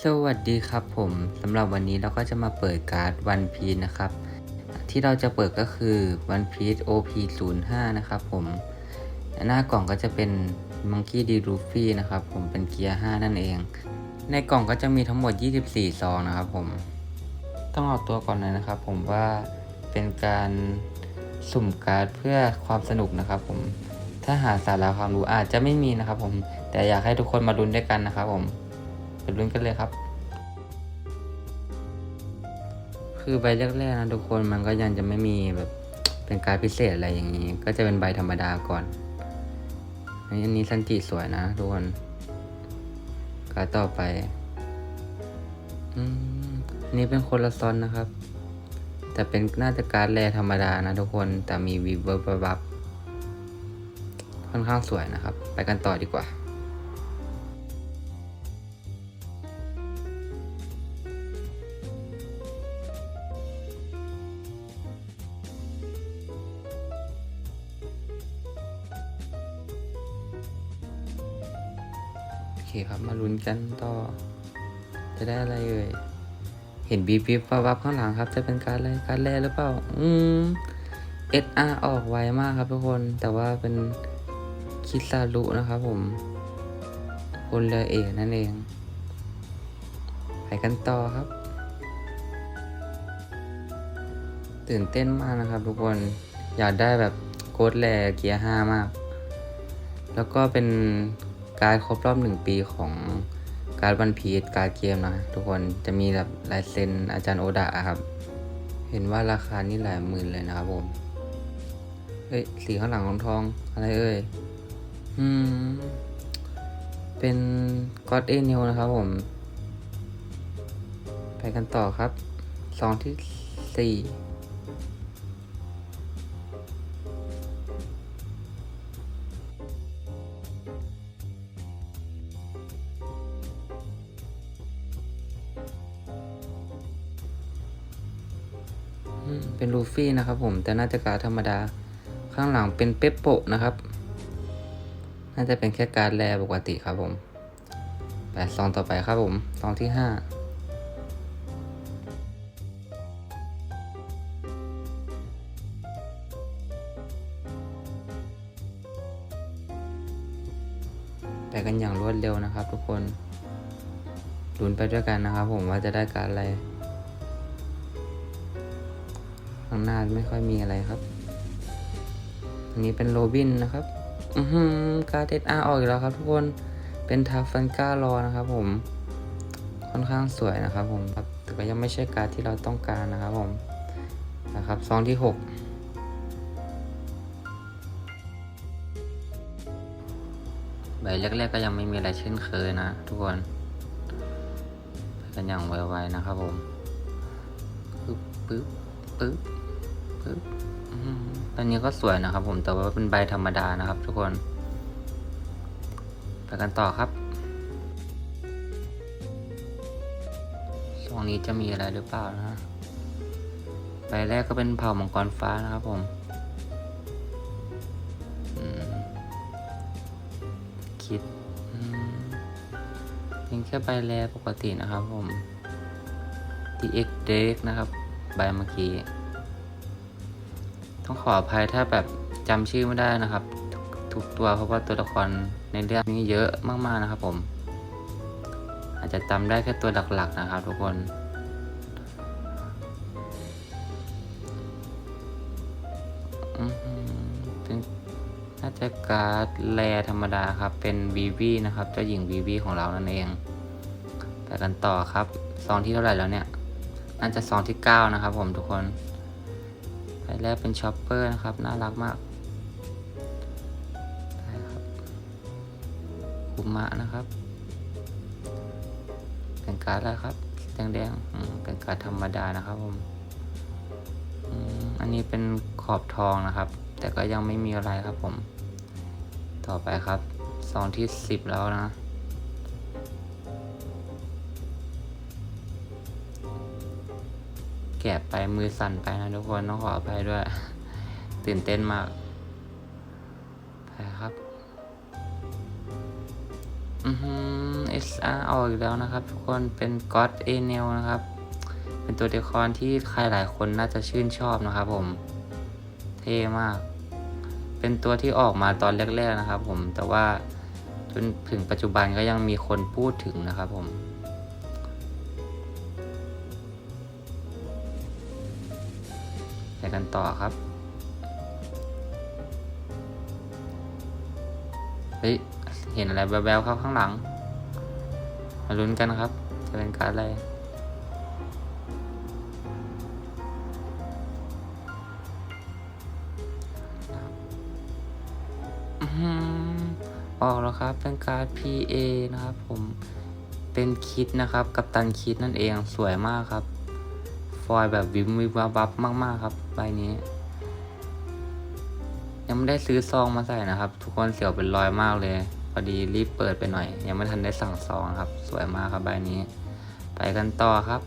สวัสดีครับผมสำหรับวันนี้เราก็จะมาเปิดการ์ด One Piece นะครับ ที่เราจะเปิดก็คือ One Piece OP 0 5นะครับผมหน้ากล่องก็จะเป็น Monkey D. Luffy นะครับผมเป็นเกียร์ 5 นั่นเอง ในกล่องก็จะมีทั้งหมด 24 ซองนะครับผม ต้องออกตัวก่อนเลยนะครับผมว่าเป็นการสุ่มการ์ดเพื่อความสนุกนะครับผมถ้าหาสาระความรู้อาจจะไม่มีนะครับผมแต่อยากให้ทุกคนมาลุ้นด้วยกันนะครับผม ไปลุ้นกันเลยครับ คือใบแรกๆนะทุกคนมันก็ยังจะไม่มีแบบเป็นการพิเศษอะไรอย่างนี้ ก็จะเป็นใบธรรมดาก่อนอันนี้อันนี้ซันจิสวยนะทุกคนการต่อไปอืมอันนี้เป็นคนละซอนนะครับ แต่เป็นน่าจะการแรธรรมดานะทุกคนแต่มีวีเวอร์บับค่อนข้างสวยนะครับ ไปกันต่อดีกว่า เคครับมาลุ้นกันต่อ จะได้อะไรเอ่ย เห็นบีบบีบวับข้างหลังครับ จะเป็นการอะไรการแรหรือเปล่า อืม SR ออกไวมากครับทุกคน แต่ว่าเป็นคิซารุนะครับผม คนเรือเอกนั่นเอง ไปกันต่อครับ ตื่นเต้นมากนะครับทุกคน อยากได้แบบโคดแรเกียร์ห้ามาก แล้วก็เป็น การครบรอบหนึ่งปีของการวันพีชการเกมนะทุกคนจะมีแบบลายเซ็นอาจารย์โอดะครับ เห็นว่าราคานี่หลายหมื่นเลยนะครับผมเฮ้ยสีข้างหลังของทองอะไรเอ่ยอืมเป็นก็อดเอเนลนะครับผม ไปกันต่อครับซองที่สี่ เป็นลูฟี่นะครับผมแต่น่าจะการธรรมดา ข้างหลังเป็นเปปโปะนะครับ น่าจะเป็นแค่การแรปกติครับผมไปซองต่อไปครับผมซองที่ห้าไปกันอย่างรวดเร็วนะครับทุกคนลุ้นไปด้วยกันนะครับผมว่าจะได้การอะไร หน้าไม่ค่อยมีอะไรครับ อันนี้เป็นโรบินนะครับ อือหือการ์ดเอาออกอีกแล้วครับทุกคน เป็นทาฟันก้ารอนะครับผม ค่อนข้างสวยนะครับผมครับ แต่ก็ยังไม่ใช่การที่เราต้องการนะครับผม นะครับ ซองที่หกใบแรกๆก็ยังไม่มีอะไรเช่นเคยนะ ทุกคนไปกันอย่างไวๆนะครับผมปึ๊บปึ๊บปึ๊บ ปึ๊บอืมอันนี้ก็สวยนะครับผมแต่ว่าเป็นใบธรรมดานะครับ ทุกคนไปกันต่อครับช่วงนี้จะมีอะไรหรือเปล่านะใบแรกก็เป็นเผ่ามังกรฟ้านะครับผมคิดเป็นแค่ใบแรกปกตินะครับผม DX Deck นะครับ ใบเมื่อกี้ ต้องขออภัยถ้าแบบจำชื่อไม่ได้นะครับทุกตัวเพราะว่าตัวละครในเรื่องนี้เยอะมากๆนะครับ ผม อาจจะจำได้แค่ตัวหลักๆนะครับ ทุกคนนน่าจะการ์ดแรธรรมดาครับ เป็นวีวีนะครับ เจ้าหญิงวีวีของเรานั่นเอง ไปกันต่อครับ ซองที่เท่าไหร่แล้วเนี่ย น่าจะซองที่ 9 นะครับผมทุกคน ใบแรกเป็นช็อปเปอร์นะครับ น่ารักมากได้ครับคุมะนะครับ เป็นการ์ดอะไรครับแดงๆอืมเป็นการ์ดธรรมดานะครับผมอืมอันนี้เป็นขอบทองนะครับ แต่ก็ยังไม่มีอะไรครับผม ต่อไปครับซองที่สิบแล้วนะ แกะไปมือสั่นไปนะทุกคนต้องขออภัยด้วย ตื่นเต้นมากไปครับ อือหือ SR ออกอีกแล้วนะครับ ทุกคนเป็น God a n e l นะครับ เป็นตัวละครที่ใครหลายคนน่าจะชื่นชอบนะครับผม เท่มาก เป็นตัวที่ออกมาตอนแรกๆนะครับผมแต่ว่าจนถึงปัจจุบันก็ยังมีคนพูดถึงนะครับผม กันต่อครับเฮ้ยเห็นอะไรแววๆครับข้างหลัง มาลุ้นกันครับ จะเป็นการอะไรออกแล้วครับเป็นการ PA นะครับ ผมเป็นคิดนะครับ กับตันคิดนั่นเองสวยมากครับ ฟอยล์แบบวิมวิบวับวับมาก ๆ ครับ ใบนี้ ยังไม่ได้ซื้อซองมาใส่นะครับ ทุกคนเสียวเป็นรอยมากเลยพอดีรีบเปิดไปหน่อย ยังไม่ทันได้สั่งซองครับ สวยมากครับใบนี้ ไปกันต่อครับ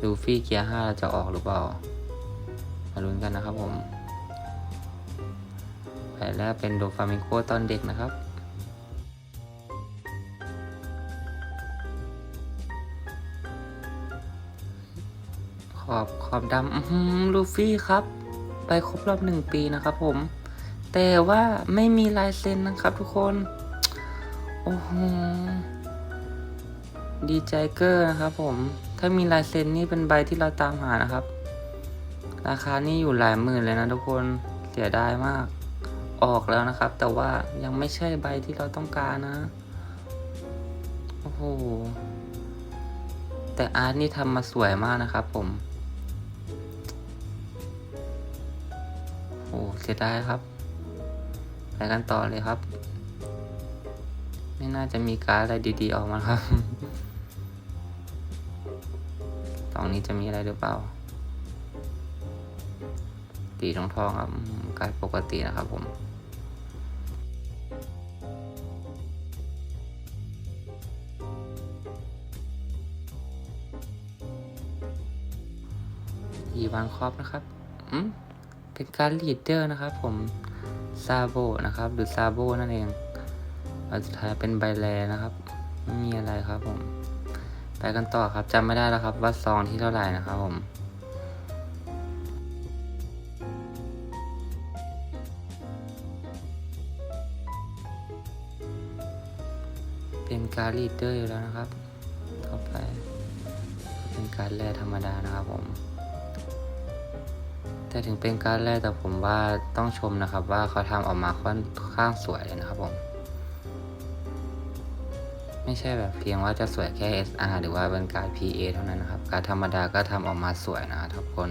ลูฟี่เกียร์ห้าเราจะออกหรือเปล่ามาลุ้นกันนะครับผมไปแรกเป็นโดฟามิงโกตอนเด็กนะครับ อบขอบดำลูฟี่ครับ ไปครบรอบหนึ่งปีนะครับผม แต่ว่าไม่มีลายเซ็นนะครับทุกคน โอ้โห ดีใจเกอร์นะครับผม ถ้ามีลายเซ็นนี่เป็นใบที่เราตามหานะครับ ราคานี่อยู่หลายหมื่นเลยนะทุกคน เสียดายมาก ออกแล้วนะครับ แต่ว่ายังไม่ใช่ใบที่เราต้องการนะ โอ้โหแต่อาร์ตนี่ทำมาสวยมากนะครับผม สียดายครับ ไปกันต่อเลยครับ ไม่น่าจะมีการอะไรดีๆออกมาครับตองนี้จะมีอะไรหรือเปล่า ตีทองทองครับการปกตินะครับผมอีวานครอบนะครับ อืม เป็นการลีดเดอร์นะครับผมซาโบนะครับ หรือซาโบนั่นเองอันสุดท้ายเป็นใบแลนะครับ ไม่มีอะไรครับผม ไปกันต่อครับจำไม่ได้แล้วครับ ว่าซองที่เท่าไหร่นะครับผมเป็นการลีดเดอร์อยู่แล้วนะครับ ต่อไป เป็นการแร่ธรรมดานะครับผม แต่ถึงเป็นการแรกแต่ผมว่าต้องชมนะครับว่าเขาทำออกมาค่อนข้างสวยเลยนะครับผมไม่ใช่แบบเพียงว่าจะสวยแค่ SR หรือว่าเป็นการ PA เท่านั้นนะครับ การธรรมดาก็ทำออกมาสวยนะทุกคน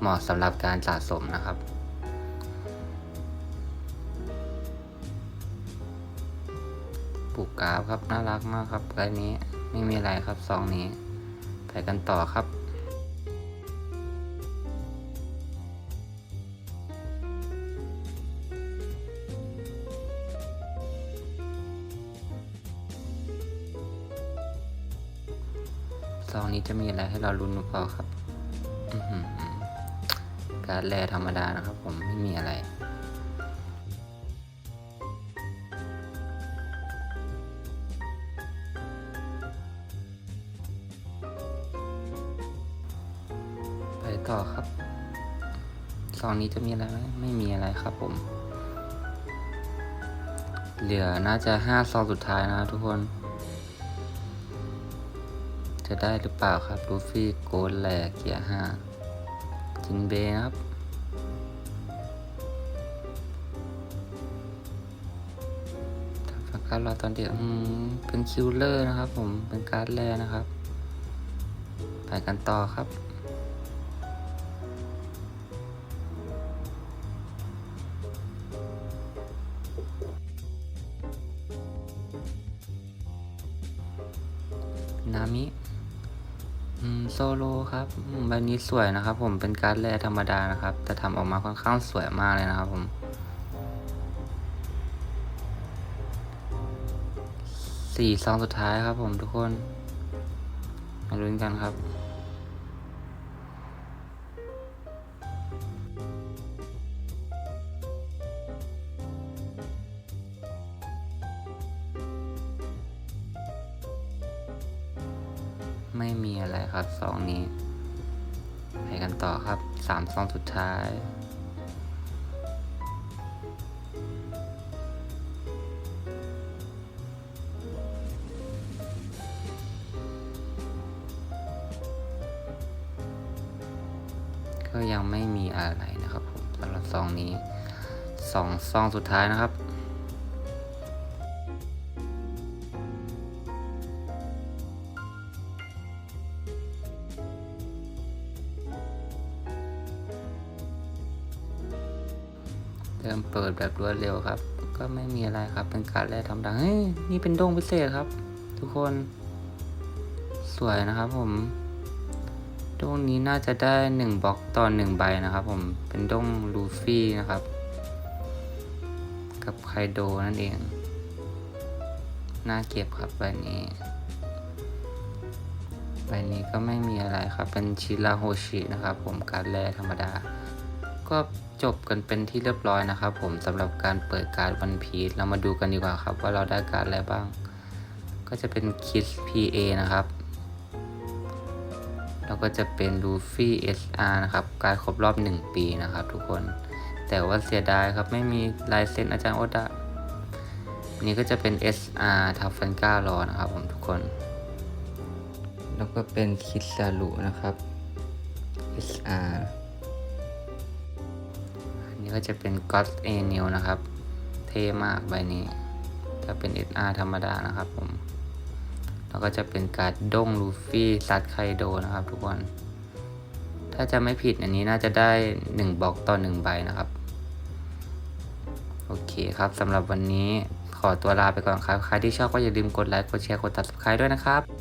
เหมาะสำหรับการสะสมนะครับปลูกกราฟครับน่ารักมากครับใบนี้ไม่มีอะไรครับซองนี้ไปกันต่อครับ นี้จะมีอะไรให้เราลุ้นหรือเปล่าครับการแร่ธรรมดานะครับ ผมไม่มีอะไร ไปต่อครับซองนี้จะมีอะไรไหมไม่มีอะไรครับผม เหลือน่าจะห้าซองสุดท้ายนะทุกคน จะได้หรือเปล่าครับลูฟี่โกลแลเกียร์ห้าจินเบครับทำการรอตอนเดียวเป็นคิวเลอร์นะครับผมเป็นการ์ดแรนะครับ ไปกันต่อครับนามิ โซโลครับใบนี้สวยนะครับ ผมเป็นการ์ดแร่ธรรมดานะครับ แต่ทำออกมาค่อนข้างสวยมากเลยนะครับผมสี่ซองสุดท้ายครับผมทุกคนมาลุ้นกันครับ ครับซองนี้ ไปกันต่อครับสามซองสุดท้ายก็ยังไม่มีอะไรนะครับผมสำหรับซองนี้สองซองสุดท้ายนะครับ ริ่มเปิดแบบรวดเร็วครับ ก็ไม่มีอะไรครับ เป็นการแรกธรรมดาเฮ้ยนี่เป็นด้งพิเศษครับ ทุกคนสวยนะครับผมด้งนี้น่าจะได้หนึ่งบล็อกต่อหนึ่งใบนะครับ ผมเป็นด้งลูฟี่นะครับ กับไคโดนั่นเอง น่าเก็บครับใบนี้ใบนี้ก็ไม่มีอะไรครับ เป็นชิราโฮชินะครับ ผมการแร่ธรรมดา ก็จบกันเป็นที่เรียบร้อยนะครับ ผมสำหรับการเปิดการ์ดวันพีชเรามาดูกันดีกว่าครับ ว่าเราได้การ์ดอะไรบ้าง ก็จะเป็นคิส PA นะครับแล้วก็จะเป็นลูฟี่ SR นะครับ การครบรอบ 1 ปีนะครับทุกคน แต่ว่าเสียดายครับไม่มีลายเซ็นอาจารย์โอดะนนี้ก็จะเป็น SR ทัฟฟันก้ารอนะครับผมทุกคน แล้วก็เป็นคิซารุนะครับ SR อั นี้ก็จะเป็น God a n e l นะครับ เท่มากใบนี้ถ้าเป็น SR ธรรมดานะครับผม แล้วก็จะเป็นการ์ดด้งลูฟี่ซัดไคโดนะครับทุกคน ถ้าจะไม่ผิดอันนี้น่าจะได้ 1บล็อกต่อ 1 ใบนะครับ โอเคครับสำหรับวันนี้ขอตัวลาไปก่อนครับ ใครที่ชอบก็อย่าลืมกดไลค์ กดแชร์ กด subscribe ด้วยนะครับ